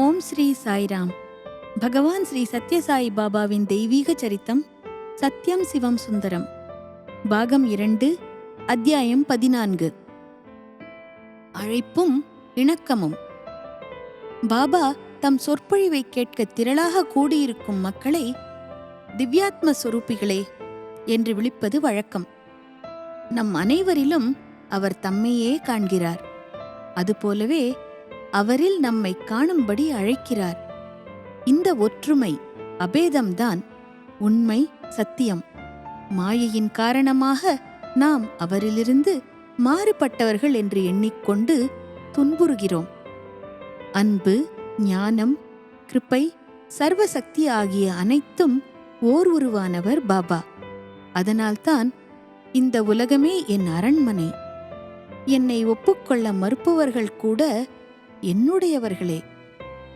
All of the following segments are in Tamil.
ஓம் ஸ்ரீ சாய்ராம். பகவான் ஸ்ரீ சத்யசாயி பாபாவின் தெய்வீக சரித்தம் சத்யம் சிவம் சுந்தரம். பாகம் இரண்டு அத்தியாயம் பதினான்கு. அழைப்பும் இணக்கமும். பாபா தம் சொற்பொழிவை கேட்க திரளாக கூடியிருக்கும் மக்களை திவ்யாத்ம சொரூபிகளே என்று விழிப்பது வழக்கம். நம் அனைவரிலும் அவர் தம்மையே காண்கிறார். அதுபோலவே அவரில் நம்மை காணும்படி அழைக்கிறார். இந்த ஒற்றுமை அபேதம்தான் உண்மை சத்தியம். மாயையின் காரணமாக நாம் அவரிலிருந்து மாறுபட்டவர்கள் என்று எண்ணிக்கொண்டு துன்புறுகிறோம். அன்பு ஞானம் கிருப்பை சர்வசக்தி ஆகிய அனைத்தும் ஓர் உருவானவர் பாபா. அதனால்தான் இந்த உலகமே என் அரண்மனை. என்னை ஒப்புக்கொள்ள மறுப்பவர்கள் கூட என்னுடையவர்களே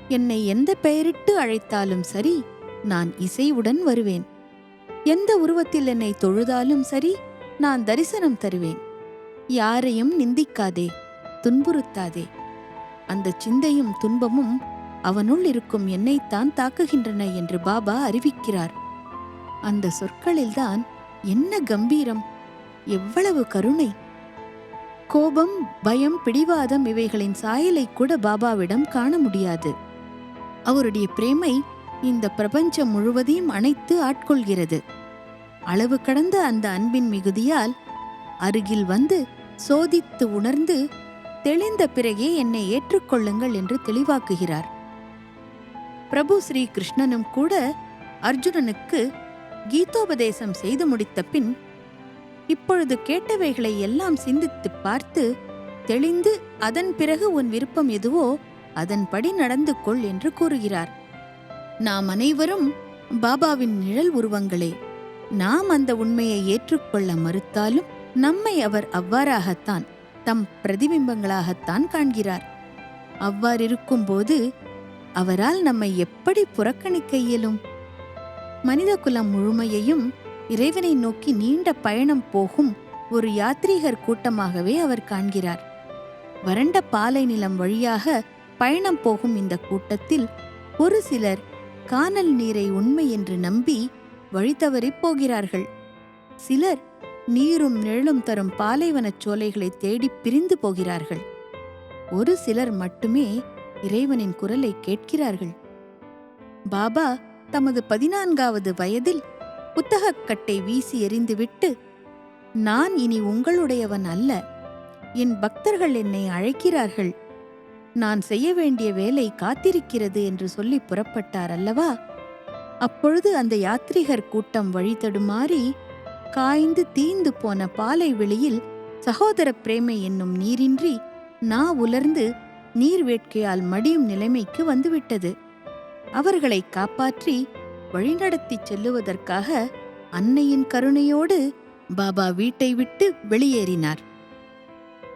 என்னை எந்த பெயரிட்டு அழைத்தாலும் சரி நான் இசைவுடன் வருவேன். எந்த உருவத்தில் என்னை தொழுதாலும் சரி நான் தரிசனம் தருவேன். யாரையும் நிந்திக்காதே துன்புறுத்தாதே. அந்த சிந்தையும் துன்பமும் அவனுள் இருக்கும் என்னைத்தான் தாக்குகின்றன என்று பாபா அறிவிக்கிறார். அந்த சொற்களில்தான் என்ன கம்பீரம் எவ்வளவு கருணை! கோபம் பயம் பிடிவாதம் இவைகளின் சாயலை கூட பாபாவிடம் காண முடியாது. அவருடைய பிரேமை இந்த பிரபஞ்சம் முழுவதையும் அணைத்து ஆட்கொள்கிறது. அளவு கடந்த அந்த அன்பின் மிகுதியால் அருகில் வந்து சோதித்து உணர்ந்து தெளிந்த பிறகே என்னை ஏற்றுக்கொள்ளுங்கள் என்று தெளிவாக்குகிறார். பிரபு ஸ்ரீ கிருஷ்ணனும் கூட அர்ஜுனனுக்கு கீதோபதேசம் செய்து முடித்த பின் இப்பொழுது கேட்டவைகளை எல்லாம் சிந்தித்துப் பார்த்து தெளிந்து அதன் பிறகு உன் விருப்பம் எதுவோ அதன்படி நடந்து கொள் என்று கூறுகிறார். நாம் அனைவரும் பாபாவின் நிழல் உருவங்களே நாம் அந்த உண்மையை ஏற்றுக்கொள்ள மறுத்தாலும் நம்மை அவர் அவ்வாறாகத்தான் தம் பிரதிபிம்பங்களாகத்தான் காண்கிறார். அவ்வாறிருக்கும்போது அவரால் நம்மை எப்படி புறக்கணிக்க இயலும்? மனித குலம் முழுமையையும் இறைவனை நோக்கி நீண்ட பயணம் போகும் ஒரு யாத்ரீகர் கூட்டமாகவே அவர் காண்கிறார். வறண்ட பாலை நிலம் வழியாக பயணம் போகும் இந்த கூட்டத்தில் ஒரு சிலர் கானல் நீரை உண்மை என்று நம்பி வழி தவறிப் போகிறார்கள். சிலர் நீரும் நிழலும் தரும் பாலைவனச் சோலைகளை தேடிப் பிரிந்து போகிறார்கள். ஒரு சிலர் மட்டுமே இறைவனின் குரலை கேட்கிறார்கள். பாபா தமது பதினான்காவது வயதில் புத்தகக்கட்டை வீசி எறிந்துவிட்டு நான் இனி உங்களுடையவன் அல்ல. என் பக்தர்கள் என்னை அழைக்கிறார்கள். நான் செய்ய வேண்டிய வேலை காத்திருக்கிறது என்று சொல்லி புறப்பட்டார் அல்லவா? அப்பொழுது அந்த யாத்ரீகர் கூட்டம் வழி தடுமாறி காய்ந்து தீந்து போன பாலை வெளியில் சகோதர பிரேமை என்னும் நீரின்றி நா உலர்ந்து நீர் வேட்கையால் மடியும் நிலைமைக்கு வந்துவிட்டது. அவர்களை காப்பாற்றி வழிநடத்திச் செல்லுவதற்காக அன்னையின் கருணையோடு பாபா வீட்டை விட்டு வெளியேறினார்.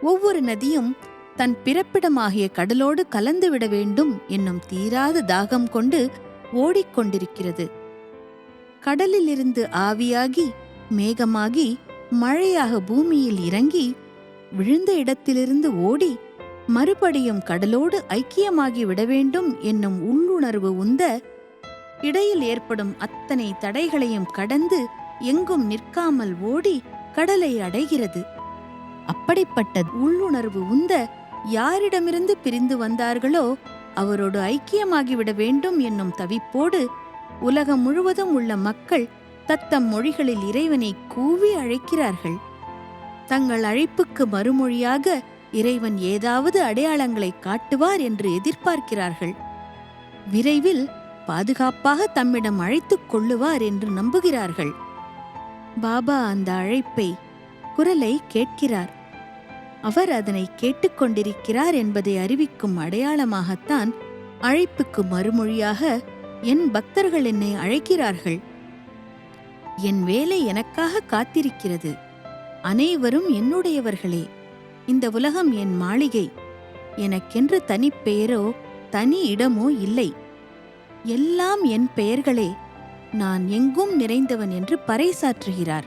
ஒவ்வொரு நதியும் தன் பிறப்பிடமாகிய கடலோடு கலந்துவிட வேண்டும் என்னும் தீராத தாகம் கொண்டு ஓடிக்கொண்டிருக்கிறது. கடலிலிருந்து ஆவியாகி மேகமாகி மழையாக பூமியில் இறங்கி விழுந்த இடத்திலிருந்து ஓடி மறுபடியும் கடலோடு ஐக்கியமாகி விட வேண்டும் என்னும் உள்ளுணர்வு உந்த இடையில் ஏற்படும் அத்தனை தடைகளையும் கடந்து எங்கும் நிற்காமல் ஓடி கடலை அடைகிறது. அப்படிப்பட்ட உள்ளுணர்வு உந்த யாரிடமிருந்து பிரிந்து வந்தார்களோ அவரோடு ஐக்கியமாகிவிட வேண்டும் என்னும் தவிப்போடு உலகம் முழுவதும் உள்ள மக்கள் தத்தம் மொழிகளில் இறைவனை கூவி அழைக்கிறார்கள். தங்கள் அழைப்புக்கு மறுமொழியாக இறைவன் ஏதாவது அடையாளங்களை காட்டுவார் என்று எதிர்பார்க்கிறார்கள். விரைவில் பாதுகாப்பாக தம்மிடம் அழைத்துக் கொள்ளுவார் என்று நம்புகிறார்கள். பாபா அந்த அழைப்பை குரலை கேட்கிறார். அவர் அதனை கேட்டுக்கொண்டிருக்கிறார் என்பதை அறிவிக்கும் அடையாளமாகத்தான் அழைப்புக்கு மறுமொழியாக என் பக்தர்கள் என்னை அழைக்கிறார்கள். என் வேலை எனக்காக காத்திருக்கிறது. அனைவரும் என்னுடையவர்களே. இந்த உலகம் என் மாளிகை. எனக்கென்று தனிப்பெயரோ தனி இடமோ இல்லை. எல்லாம் என் பெயர்களே நான் எங்கும் நிறைந்தவன் என்று பறைசாற்றுகிறார்.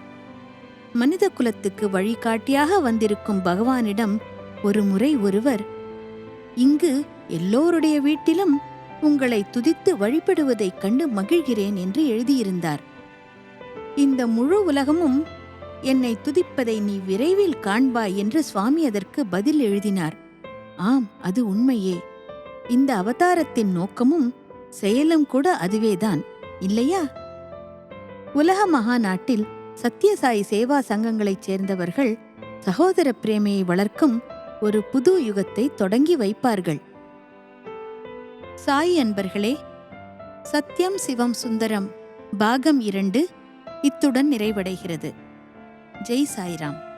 மனித குலத்துக்கு வழிகாட்டியாக வந்திருக்கும் பகவானிடம் ஒரு முறை ஒருவர் இங்கு எல்லோருடைய வீட்டிலும் உங்களை துதித்து வழிபடுவதைக் கண்டு மகிழ்கிறேன் என்று எழுதியிருந்தார். இந்த முழு உலகமும் என்னை துதிப்பதை நீ விரைவில் காண்பாய் என்று சுவாமி அதற்கு பதில் எழுதினார். ஆம் அது உண்மையே. இந்த அவதாரத்தின் நோக்கமும் செயலும் கூட அதுவேதான் இல்லையா? உலக மகாநாட்டில் சத்யசாயி சேவா சங்கங்களைச் சேர்ந்தவர்கள் சகோதர பிரேமையை வளர்க்கும் ஒரு புது யுகத்தை தொடங்கி வைப்பார்கள். சாய் அன்பர்களே சத்யம் சிவம் சுந்தரம் பாகம் இரண்டு இத்துடன் நிறைவடைகிறது. ஜெய் சாய்ராம்.